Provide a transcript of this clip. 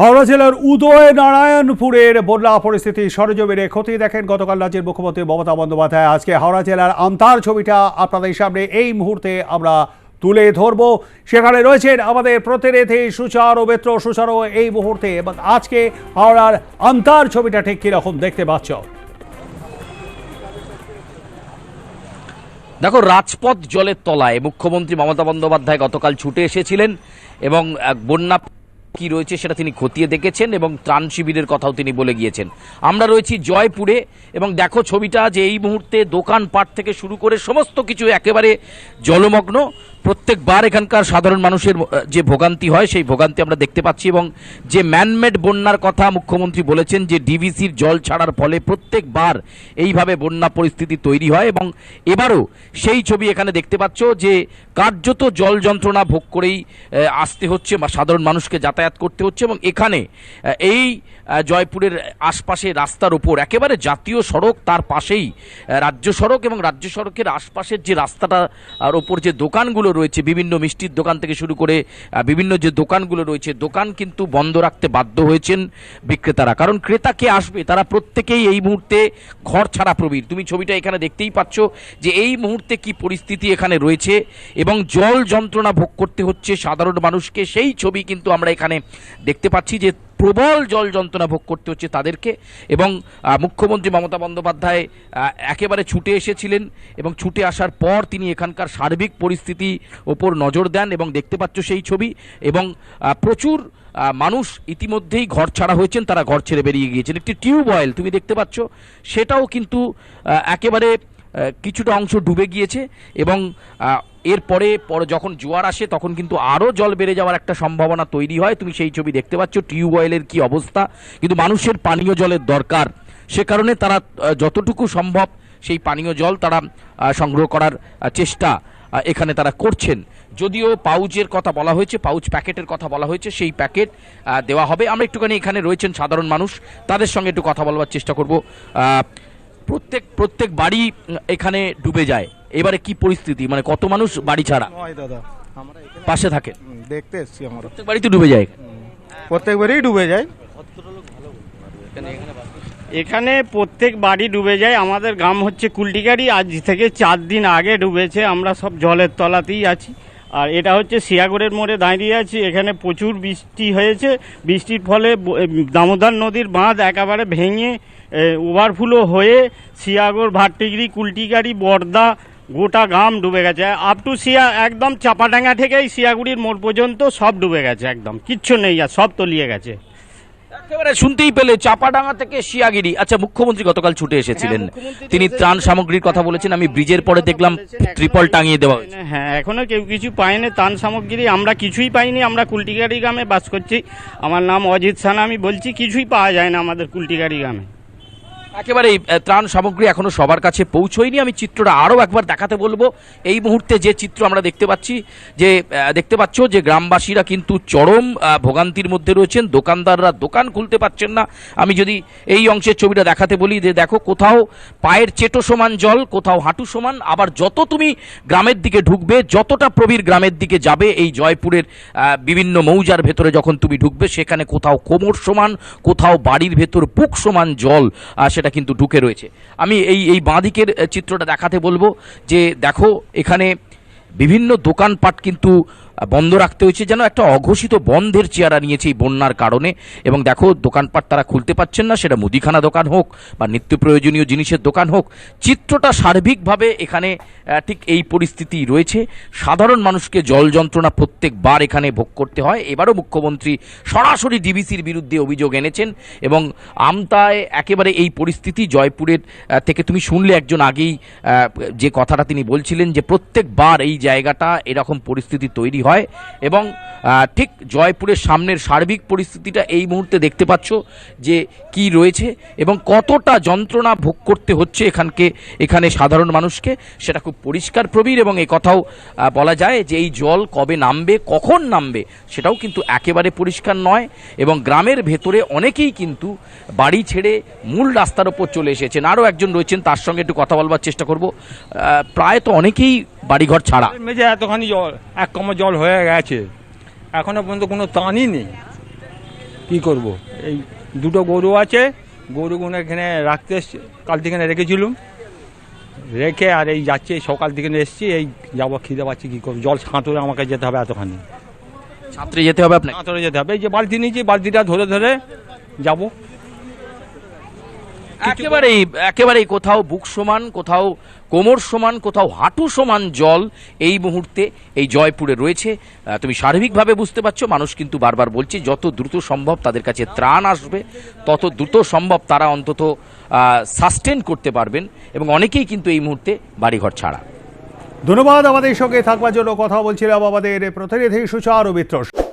হাওড়া জেলার উদয় নারায়ণপুরের বন্যা পরিস্থিতি সরজমিনে খতিয়ে দেখেন গতকাল রাজ্যের মুখ্যমন্ত্রী মমতা বন্দ্যোপাধ্যায়। আজকে হাওড়া জেলার আমতার ছবিটা আপনাদের সামনে এই মুহূর্তে আমরা তুলে ধরব। সেখানে রয়েছেন আমাদের প্রতিনিধি সুচারু মিত্র। সুচারু, এই মুহূর্তে এবং আজকে হাওড়ার আমতার ছবিটা ঠিক কীরকম দেখতে পাচ্ছ? দেখো, রাজপথ জলের তলায় মুখ্যমন্ত্রী মমতা বন্দ্যোপাধ্যায় গতকাল ছুটে এসেছিলেন এবং বন্যা কি রয়েছে সেটা তিনি খতিয়ে দেখেছেন এবং ত্রাণ শিবিরের কথাও তিনি বলে গিয়েছেন। আমরা রয়েছি জয়পুরে এবং দেখো ছবিটা যে এই মুহূর্তে দোকানপাট থেকে শুরু করে সমস্ত কিছু একেবারে জলমগ্ন। প্রত্যেকবার এখানকার সাধারণ মানুষের যে ভোগান্তি হয়, সেই ভোগান্তি আমরা দেখতে পাচ্ছি এবং যে ম্যানমেড বন্যার কথা মুখ্যমন্ত্রী বলেছেন যে ডিভিসির জল ছাড়ার ফলে প্রত্যেকবার এইভাবে বন্যা পরিস্থিতি তৈরি হয় এবং এবারও সেই ছবি এখানে দেখতে পাচ্ছ যে কার্যত জল যন্ত্রণা ভোগ করেই আসতে হচ্ছে বা সাধারণ মানুষকে যাতায়াত করতে হচ্ছে এবং এখানে এই জয়পুরের আশপাশে রাস্তার উপর একেবারে জাতীয় সড়ক, তার পাশেই রাজ্য সড়ক এবং রাজ্য সড়কের আশপাশের যে রাস্তাটা আর ওপর যে দোকানগুলো রয়েছে, বিভিন্ন মিষ্টির দোকান থেকে শুরু করে বিভিন্ন যে দোকানগুলো রয়েছে, দোকান কিন্তু বন্ধ রাখতে বাধ্য হয়েছেন বিক্রেতারা। কারণ ক্রেতা কে আসবে? তারা প্রত্যেকেই এই মুহূর্তে ঘর ছাড়া প্রবীর। তুমি ছবিটা এখানে দেখতেই পাচ্ছ যে এই মুহূর্তে কি পরিস্থিতি এখানে রয়েছে এবং জল যন্ত্রণা ভোগ করতে হচ্ছে সাধারণ মানুষকে। সেই ছবি কিন্তু আমরা এখানে দেখতে পাচ্ছি যে প্রবল জল যন্ত্রণা ভোগ করতে হচ্ছে তাদেরকে এবং মুখ্যমন্ত্রী মমতা বন্দ্যোপাধ্যায় একেবারে ছুটে এসেছিলেন এবং ছুটে আসার পর তিনি এখানকার সার্বিক পরিস্থিতি ওপর নজর দেন এবং দেখতে পাচ্ছ সেই ছবি এবং প্রচুর মানুষ ইতিমধ্যেই ঘর ছাড়া হয়েছেন, তারা ঘর ছেড়ে বেরিয়ে গিয়েছেন। একটি টিউব অয়েল তুমি দেখতে পাচ্ছ, সেটাও কিন্তু একেবারে কিছুটা অংশ ডুবে গিয়েছে এবং এরপরে পরে যখন জোয়ার আসে তখন কিন্তু আরও জল বেড়ে যাওয়ার একটা সম্ভাবনা তৈরি হয়। তুমি সেই ছবি দেখতে পাচ্ছ, টিউব অয়েলের কি অবস্থা। কিন্তু মানুষের পানীয় জলের দরকার। সে কারণে তারা যতটুকু সম্ভব সেই পানীয় জল তারা সংগ্রহ করার চেষ্টা এখানে তারা করছেন। যদিও পাউচের কথা বলা হয়েছে, পাউচ প্যাকেটের কথা বলা হয়েছে, সেই প্যাকেট দেওয়া হবে। আমরা একটুখানি এখানে রয়েছেন সাধারণ মানুষ। তাদের সঙ্গে একটু কথা বলবার চেষ্টা করব। প্রত্যেক প্রত্যেক বাড়ি এখানে ডুবে যায়। এবারে কি পরিস্থিতি? মানে কত মানুষ বাড়ি ছাড়া? নয় দাদা। আমরা এখানে পাশে থাকে? দেখতে এসছি আমরা। প্রত্যেক বাড়িতে ডুবে যায়? প্রত্যেকবারই ডুবে যায়। এখানে প্রত্যেক বাড়ি ডুবে যায়। আমাদের গ্রাম হচ্ছে কুলটিকারি। আজ থেকে চার দিন আগে ডুবেছে। আমরা সব জলের তলাতেই আছি। আর এটা হচ্ছে শিয়াগড়ের মোড়ে দাঁড়িয়ে আছি। এখানে প্রচুর বৃষ্টি হয়েছে। বৃষ্টির ফলে দামোদর নদীর বাঁধ একেবারে ভেঙে ওভারফ্লো হয়ে শিয়াগড় ভাট্টিগিরি কুলটিগাড়ি বর্দা গোটা গাম ডুবে গেছে। আপ টু শিয়া একদম চাপাডাঙ্গা থেকেই শিয়াগুড়ির মোড় পর্যন্ত সব ডুবে গেছে একদম। কিচ্ছু নেই আর সব তলিয়ে গেছে। একেবারে শুনতেই পেলে চাপাডাঙ্গা থেকে শিয়াগিরি। আচ্ছা মুখ্যমন্ত্রী গতকাল ছুটে এসেছিলেন। হ্যাঁ, তিনি ত্রাণ সামগ্রীর কথা বলেছেন আমি ব্রিজের পরে দেখলাম ত্রিপল টাঙিয়ে দেওয়া হ্যাঁ এখনও কেউ কিছু পায়নি ত্রাণ সামগ্রী আমরা কিছুই পাইনি আমরা কুলটিগাড়ি গ্রামে বাস করছি। আমার নাম অজিত সানা আমি বলছি কিছুই পাওয়া যায় না আমাদের কুলটিগাড়ি গ্রামে। একেবারে ত্রাণ সামগ্রী এখনও সবার কাছে পৌঁছয়নি। আমি চিত্রটা আরও একবার দেখাতে বলব। এই মুহূর্তে যে চিত্র আমরা দেখতে পাচ্ছি যে দেখতে পাচ্ছ যে গ্রামবাসীরা কিন্তু চরম ভোগান্তির মধ্যে রয়েছেন। দোকানদাররা দোকান খুলতে পারছেন না। আমি যদি এই অংশের ছবিটা দেখাতে বলি যে দেখো কোথাও পায়ের চেটো সমান জল কোথাও হাঁটু সমান। আবার যত তুমি গ্রামের দিকে ঢুকবে যতটা প্রবীর গ্রামের দিকে যাবে এই জয়পুরের বিভিন্ন মৌজার ভেতরে যখন তুমি ঢুকবে সেখানে কোথাও কোমর সমান কোথাও বাড়ির ভেতর বুক সমান জল আহ, সেটা কিন্তু ঢুকে রয়েছে। আমি এই এই বাঁদিকের চিত্রটা দেখাতে বলব যে দেখো, এখানে বিভিন্ন দোকানপাট কিন্তু বন্ধ রাখতে হয়েছে, যেন একটা অঘোষিত বন্ধের চেয়ারা নিয়েছে এই বন্যার কারণে। এবং দেখো, দোকানপাট তারা খুলতে পারছেন না, সেটা মুদিখানা দোকান হোক বা নিত্য প্রয়োজনীয় জিনিসের দোকান হোক। চিত্রটা সার্বিকভাবে এখানে ঠিক এই পরিস্থিতি রয়েছে। সাধারণ মানুষকে জল যন্ত্রণা প্রত্যেকবার এখানে ভোগ করতে হয়। এবারও মুখ্যমন্ত্রী সরাসরি ডিবিসির বিরুদ্ধে অভিযোগ এনেছেন এবং আমতায় একেবারে এই পরিস্থিতি জয়পুরের থেকে তুমি শুনলে একজন আগেই যে কথাটা তিনি বলছিলেন যে প্রত্যেকবার এই জায়গাটা এরকম পরিস্থিতি তৈরি হয় এবং ঠিক জয়পুরের সামনের সার্বিক পরিস্থিতিটা এই মুহূর্তে দেখতে পাচ্ছ যে কি রয়েছে এবং কতটা যন্ত্রণা ভোগ করতে হচ্ছে এখানকে, এখানে সাধারণ মানুষকে। সেটা খুব পরিষ্কার প্রবীর এবং এই কথাও বলা যায় যে এই জল কবে নামবে, কখন নামবে, সেটাও কিন্তু একেবারে পরিষ্কার নয় এবং গ্রামের ভেতরে অনেকেই কিন্তু বাড়ি ছেড়ে মূল রাস্তার ওপর চলে এসেছেন। আরও একজন রয়েছেন, তার সঙ্গে একটু কথা বলবার চেষ্টা করব। প্রায় তো অনেকেই বাড়িঘর ছাড়া। এতখানি জল, এক কমর জল হয়ে গেছে। এখনও পর্যন্ত কোনো তানই নেই। কি করব? এই দুটো গরু আছে গরুগুলো এখানে রাখতে এসছি কাল থেকে রেখেছিলুম। রেখে আর এই যাচ্ছে এই সকাল থেকে এসছি এই যাব খিদে পাচ্ছি কী করব? জল সাঁতরে আমাকে যেতে হবে এতখানি। সাঁতরে যেতে হবে আপনাকে? সাঁতরে যেতে হবে। এই যে বালতি নিয়েছি বালতিটা ধরে ধরে যাব। একেবারেই একেবারেই কোথাও বুক সমান কোথাও কোমর সমান কোথাও হাঁটু সমান জল এই মুহূর্তে এই জয়পুরে রয়েছে। তুমি সার্বিকভাবে বুঝতে পারছ মানুষ কিন্তু বারবার বলছে যত দ্রুত সম্ভব তাদের কাছে ত্রাণ আসবে তত দ্রুত সম্ভব তারা অন্তত সাস্টেন করতে পারবেন এবং অনেকেই কিন্তু এই মুহূর্তে বাড়িঘর ছাড়া। ধন্যবাদ আমাদের সঙ্গে থাকবার জন্য কথা বলছিলাম আমাদের প্রতিনিধি সুচারু মিত্র।